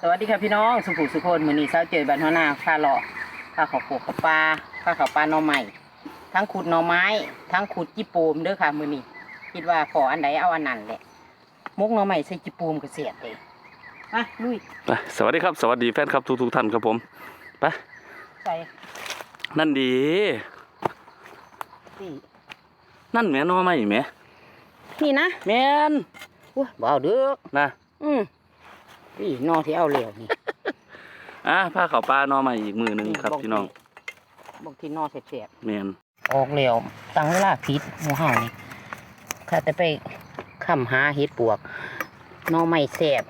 สวัสดีค่ะพี่น้องสุภูสุคนมือนี้เช้าเจอบันทนาพาหล่อพาเขาโขกเขาปลาพาเขาปลาหน่อใหม่ทั้งขุดหน่อไม้ ทั้งขุดจิโปมเด้อค่ะมือนี้คิดว่าขออันใดเอาอันนั้นแหละมุกหน่อใหม่ใส่จิโปมก็เสียดเลยมาลุยไปสวัสดีครับ สวัสดีแฟนครับทุกทุกๆท่านครับผมไปใส่นั่นดี นี่นั่นแหม่นอไม่แหม่นี่นะแม่นอุ้ยบ่เอาเด้อนะอืม นี่นอที่เอาแล้วนี่อะผ้าขาวปลานอใหม่อีกมือหนึ่งครับพี่น้องบอกที่นอเสียดแม่นๆออกแล้วตั้งเวลาผิดหมูเห่านี่ข้าแต่ไปค้ำหาเห็ดปวกหนอใหม่แสบ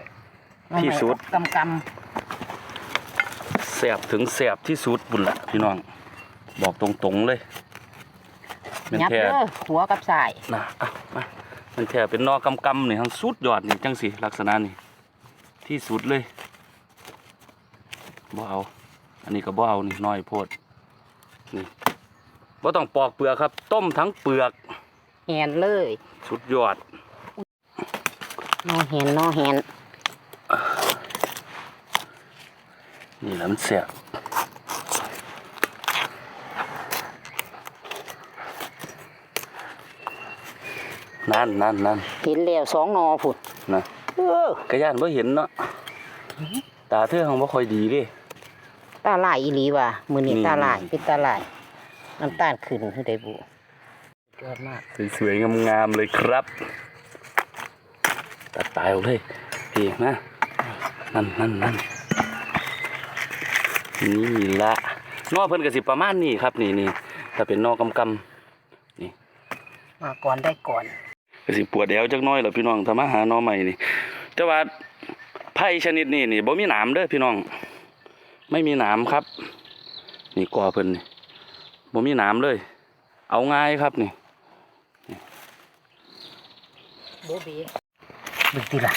หน่อไม้กำกำแสบถึงแสบที่สุดบุญละพี่น้อง บอกตรงๆเลยแมันยับแท้เด้อหัวกับสายนะอะมามันแท้เป็นนอกำกำๆนี่ทั้งสุดยอดนี่จังสิลักษณะนี่ ที่สุดเลยบ่เอา อันนี้ก็บ่เอานี่น้อยโพดนี่บ่ต้องปอกเปลือกครับ ต้มทั้งเปลือกแหนเลยสุดยอดนอแหนนอแหนนี่แหละมันเสียบนั่นนั่นนั่นเห็นแล้วสองนอผุดนะ เออกระยานบ่เห็นเนาะตาเธอของบ่ค่อยดีเดิตาลายอีหลีว่ะมือนี่นี่ตาลายเป็นตาลายน้ำตาลขึ้นคือได้บุยอดมากสวยๆงามๆเลยครับตัดตายเอาเลยพี่นะนั่นนั่นนั่นนี่ละนอเพิ่นก็สิประมาณนี้ครับ นี่นี่ถ้าเป็นนอกำกำมาก่อนได้ก่อน ก็สิปวดแอวจักหน้อยแหล้วพี่น้องถ้ามาหาหน่อใหม่นี่ แต่ว่าไผ่ชนิดนี้นี่บ่มีหนามเด้อพี่น้อง ไม่มีหนามครับ นี่กอเพิ่นนี่บ่มีหนามเลย เอาง่ายครับนี่โบบีบึกตีละ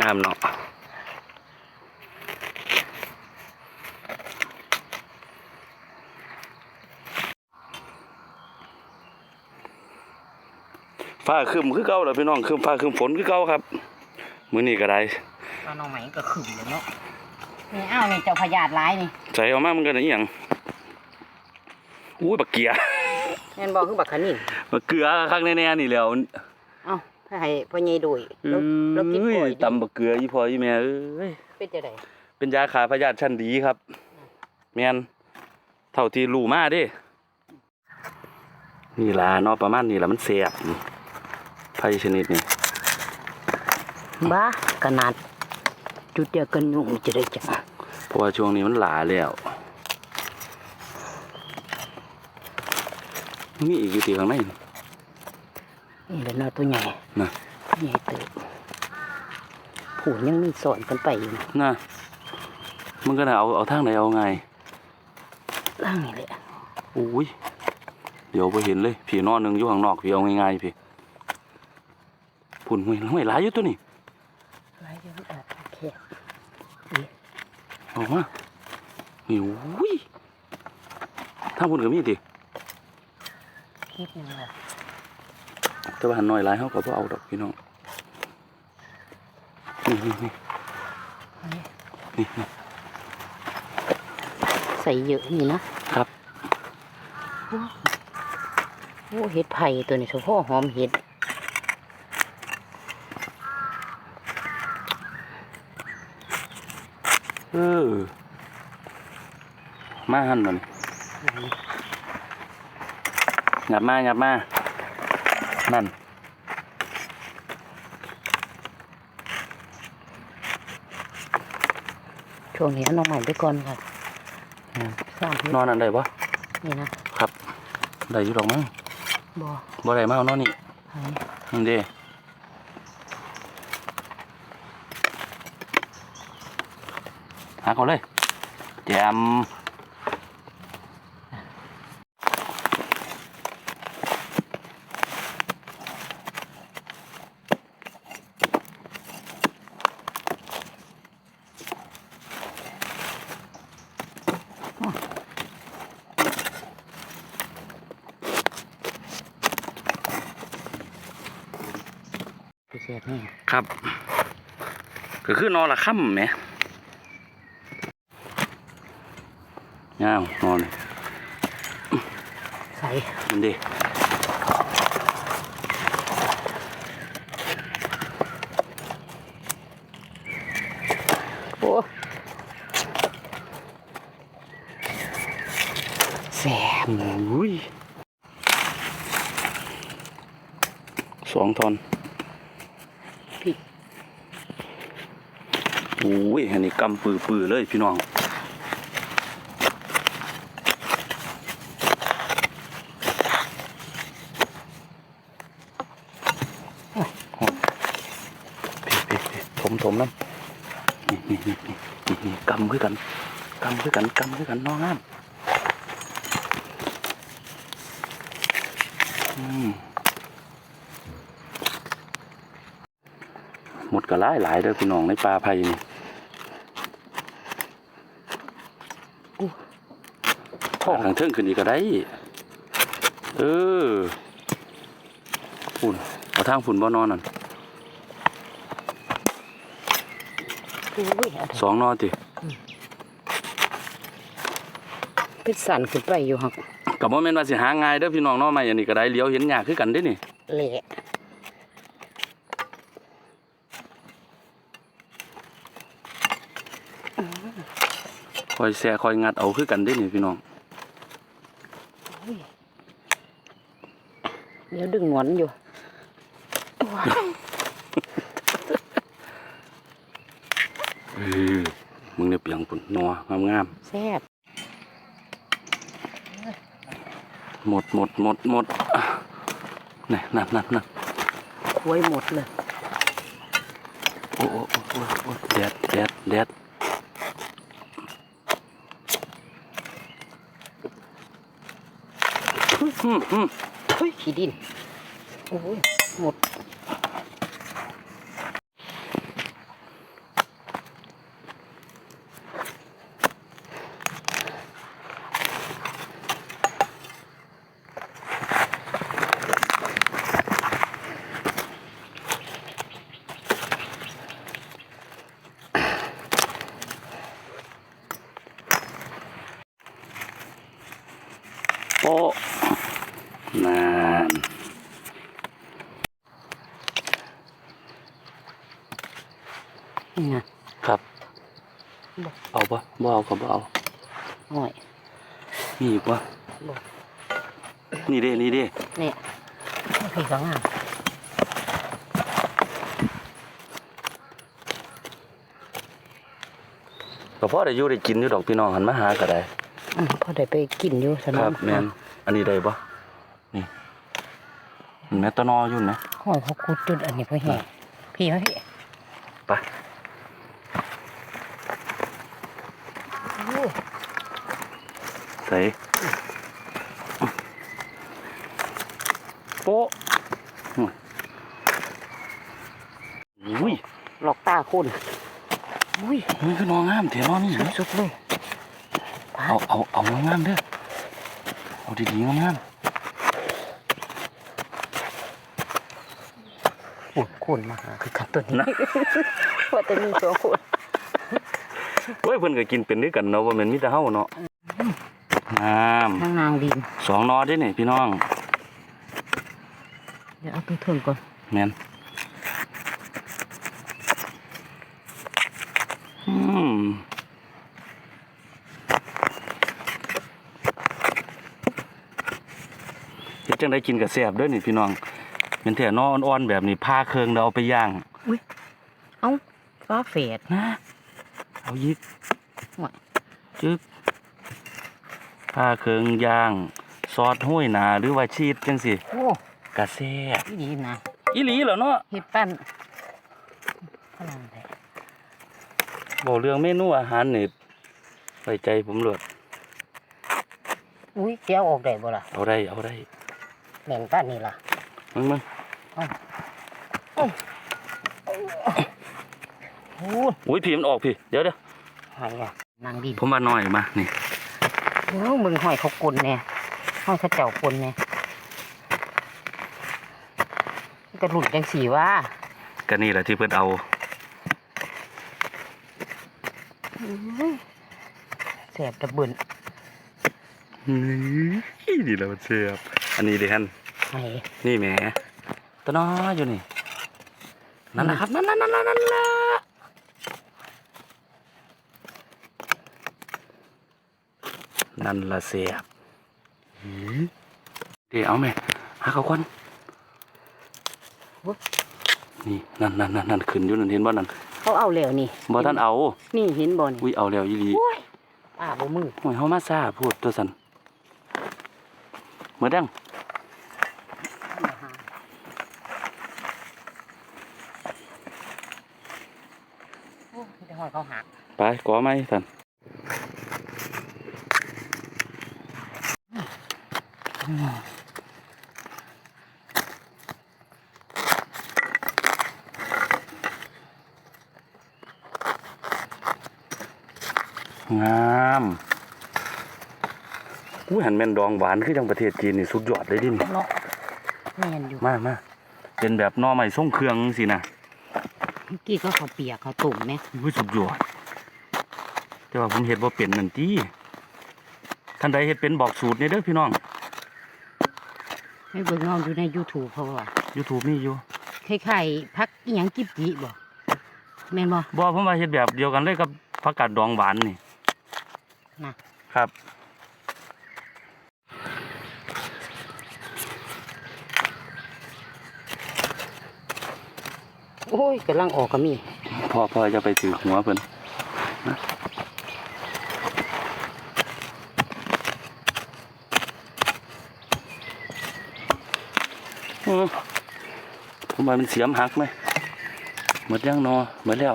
งามเนาะ ฟ้าครึมคือเก่าแหล้วพี่น้องครึมฟ้าครึมฝนคือเก่าครับ มื้อนี้ก็ได้มาน้องใหม่ก็ขึ้นเลยเนาะนี่อ้าวนี่เจ้าพญาติร้ายนี่ใส่ออกมามันก็ได้อีหยังอุ้ยบักเกียแม่นบอกคือบักขนินบักเกลือคักแน่ๆนี่แหล้วเอ้าถ้าให้พ่อใหญ่ดุยแล้วแล้วกินเอ้ก่อยยตำบักเกลืออีพ่ออีแม่เอ้ยเป็นจะไดเป็นยาขาพยาธิชั้นดีครับ แม่นเท่าที่รู้มาเด้นี่ล่ะเนาะประมาณนี้ล่ะมันแซ่บนี่ ไผชนิดนี้บ้าขนาด จุดเดียวกันยุ่งจะได้จังเพราะว่าช่วงนี้มันหลาแล้วมีอีกอยู่ที่ข้างในนี่นี่แหละเนาะตัวใหญ่นะใหญ่เติบผูยังมีสอนกันไปอยู่นะมันก็น่ะเอาเอาทางไหนเอาไงล่างนี่แหละอุ้ยเดี๋ยวไปเห็นเลยผีนอนหนึ่งอยู่ข้างนอกผีเอาง่ายๆพี่ ผุ่นห่วยห่วยหลายอยู่ตัวนี่ไรเดี๋ยวมันออกโอเคออกมานี่อุ้ยถ้าพุ่นก็มีดินิดนึงว่ะแต่ว่าหันน้อยหลายเขาก็บ่เอาดอกพี่น้องนี่นี่นี่นี่นี่ใส่เยอะนี่นะครับโอ้เห็ดไผ่ตัวนี้เฉพาะหอมเห็ด เออ มาหันมันหยับมาหยับมา นั่น ช่วงนี้เอาน้องใหม่ไปก่อนค่ะสร้างเห็ดนอนอันใดบ่นี่นะครับ ได้อยู่ดอกมั้งบ่บ่ได้มาเอานอนนี่ไผ่นี่เด้ หาเขาเลยแจมพิเศษนี่ครับ ก็คือนอนละค่ำแหม ยาวนอนเลยใส่มันดิโอ้แซ่บอุ้ยสองทอนพี่อุ้ยอันนี้กำปือปือๆเลยพี่น้อง พี่พี่พี่ถมถมน้ำนี่นี่นี่นี่นี่นี่กำ คือกันกำคือกันกำคือกันน้องงามอืมหมดกระไล่หลายเด้อพี่น้องในปลาไผ่นี่ทางเทิงขึ้นอีกก็ได้ เออฝุ่นเอาทางฝุ่นบ่นอนนั่นอุ้ยอะไรสองนอติ เป็นสันขึ้นไปอยู่หักกับว่าแม่นว่าสิหาง่ายเด้อพี่น้องเน้อใหม่อันนี้ก็ได้เลี้ยวเห็นยากคือกันเด้นี่เละคอยแซ่คอยงัดเอาคือกันเด้นี่พี่น้องเดี๋ยวดึงหนวนอยู่เออมึงเนี่ยเปียงปุ่นนัวงามแซ่บ ๆ หมดหมดหมดหมดอะนี่นั่นนั่นนั่นคุยหมดเลยโอ้โอ้โอ้โอ้โอ้แดดแดดแดดอืมอืมเฮ้ยขี้ดิน โอ้ยหมด โอ้นานนี่นะครับ เอาปะบ่เอาก็บ่เอาหน่อยมีอีกปะนี่เด้นี่เด้นี่พี่ก็งามก็พอได้อยู่ได้กินอยู่ดอกพี่น้องหันมาหาก็ได้ อืมพอได้ไปกินอยู่สคนารับแม่นอันนี้ได้ปะนี่เห็นไหมต้นนออยู่ไหมห้อยเขาคุดจุดอันนี้พ่อแห่พี่มาพี่ไปโอ้ใส่โป๊ะอุ้ยหลอกตาคุณอุ้ยมันคือนองงามเถอะนอนี่นะสุดๆเลย เอาเอาเอางามๆเด้อเอาดีๆงามโอ้ยคุณมาหาคือกันตัวนี้ว่าแต่มีตัวคุณๆเฮ้ยเพิ่นก็กินเป็นด้วยกันเนาะว่าแมันมีแต่เฮาเนาะงามนางนางดินสองนอเด้นี่พี่น้อง เดี๋ยวเอาตัวถึงก่อนแม่นอืมเฮ็ด จังได้กินกับแซ่บเด้อนี่พี่น้องเป็นแถนออ่อนๆแบบนี้ผ้าเครื่องเราเอาไปย่างเอาฟ้าเฟดนะ เอายิกจึ๊บผ้าเครื่องย่าง ซอสห้วยหนาหรือว่าชีสจังสิโอ้กะแซ่บยดีนะอีหลีเหรอเนาะเฮ็ดปั้นพลังแท้บอกเรื่องเมนูอาหารนี่ไว้ใจผมเลยอุ้ยเจียวออกได้บ่ล่ะเอาได้เอาได้ แบ่งปั้นนี่ล่ะมึงมึงโอ้อุ้ยพี่มันออกพี่ เดี๋ยวเดี๋ยวหายอะนางดินผมมาหน่อยมา นี่โอ้มึงห้อยเขากลนแน่ห้อยเขาเจ้ากลนแน่กระหลุดจังสีว่าก็นี่แหละที่เพิ่นเอาแสบตะบึนนี่ดีแล้วมันเสียบ อันนี้ดิฮันไอ้นี่แหมตัวน้อยอยู่นี่ นั่นนะครับ นั่นนั่นนั่นนั่นละนั่นละเสียบหือเดี๋ยวเอาไหมหาเขาก่อนนี่นั่นนั่นนั่นนั่นขึ้นอยู่นั่นเห็นบ่นั่นเขาเอาแล้วนี่บ่ท่านเอา นี่เห็นบ่นี่อุ้ยเอาแล้วอีหลีโอ้ยป้าบ่มือโอ้ยเฮามาซ่าพูดตัวสันเมื่อดัง โอ้ยเดี๋ยวเขาหักไปก่อไหมสันงามอุ้ยหันแม่นดองหวานคือจังประเทศจีนนี่สุดยอดเลยดินี่เนาะแม่นอยู่มามาเป็นแบบหนอใหม่ส่งเครื่องสินะเมื่อ กี้ก็เขาวเปียกเขาวตุ่มไหมอุ้ยสุดยอด แต่ว่าผมเห็ดว่าเป็นนั่นตีท่านใดเห็ดเป็นบอกสูตรเนี่ยเด้อพี่น้องให้เบิ่งน้องดูใน YouTube เพราะว่า YouTube นี่อยู่คล้ายๆพักอีหยังกิบจิบ่แม่นบ่บ่ผมว่าเห็ดแบบเดียวกันเลยกับผักกาดดองหวานนี่น่ะครับ โอ้ยกำลังออกก็มีพ่อพ่อจะไปถือหัวเพิ่นนะอือผมว่ามันเสียมหักไหมหมดยังนอหมดแล้ว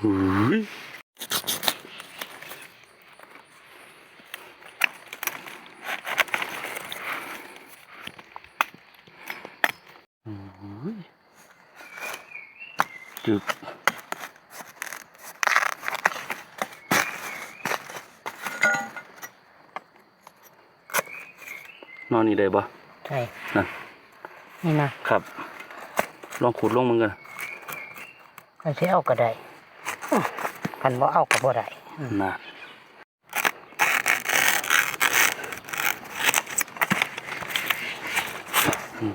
หือหือจึกนอนนี่ได้ปะใช่นั่นนี่นะครับ ลองขุดลงมึงกัน มันสิเอาก็ได้อื้อ คันบ่เอาก็บ่ได้อืมน่ะ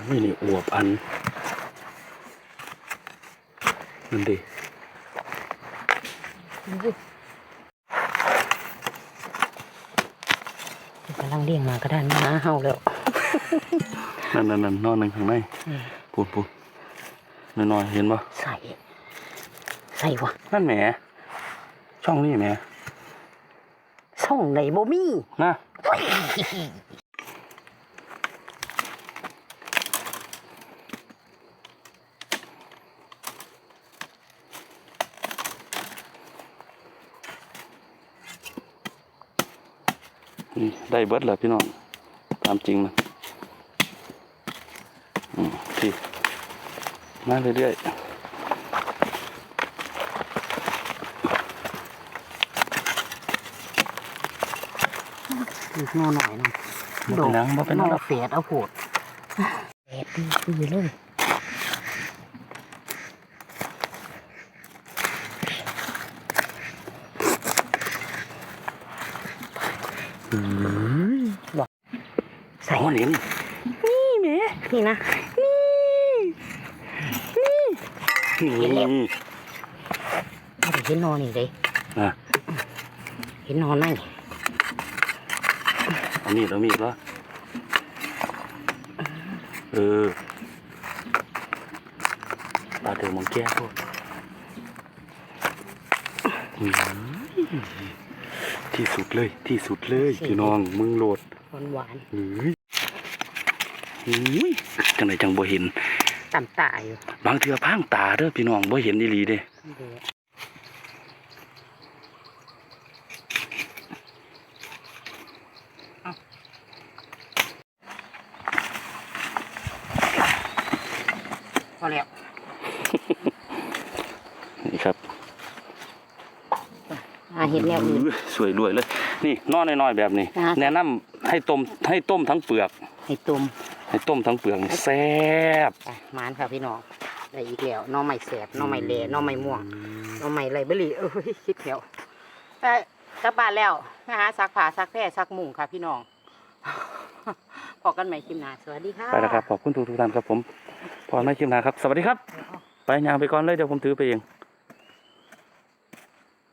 ไม่นี่อวบอันนั่นดิกำลังเลี้ยงมากระดานมาเฮาแล้ว นั่นนั่นนั่นนอนหนึ่งข้างในอืมปูนปูนน้อยๆเห็นปะใส่ใส่วะนั่นแหม ช่องนี้แหมส่องไหนบ่มีนะนี่ได้เบิดแล้วพี่น้องตามจริงนะอืมที่มาเรื่อยๆ อีกนอหน่อยหนึงบ่เป็นหยังบ่เป็นหยังนอเฟียดเอาโผดแอบดีคือเลยอืมใส่โอ้หนิมนี่แหม่นี่นะ นี่ไม่ได้เห็นนอนนี่เลยนะเห็นนอนไหมเอามีดเอามีดวะเออปลาเดือมองแก้พวกอืมที่สุดเลยที่สุดเลยพี่น้องมึงโหลดหวานหวานเฮ้ยเฮ้ยจังไหนจังบ่เห็นๆต่ำตาอยู่บางเทื่อพางตาเด้อพี่น้องบ่เห็นอีหลีเด้ เดี๋ยวเอาพอแล้ว นี่ครับ เห็ดแนวอื่นยสวยรวยเลย นี่นอนน้อยๆแบบนี้อ่าแนะนำให้ต้มให้ต้มทั้งเปลือก ให้ตุ่มให้ต้มทั้งเปลือกนี่แซ่บไปมานค่ะพี่น้องได้อีกแล้วหน้องใหม่แสบหน้องใหม่แหล่หน้องใหม่ม่วงหน้องใหม่ไรเบอรี่เอ้ยคิดแถวไปกลับบ้านแล้วนะฮะซักผ้าซักแพร่ซักมุ้งค่ะพี่น้องพอกันใหม่คลิปหน้าสวัสดีค่ะไปแล้วครับขอบคุณทุกทุกๆท่านครับผมพอไม่คิมนาครับ สวัสดีครับ ไปยางไปก่อนเลยเดี๋ยวผมถือไปเอง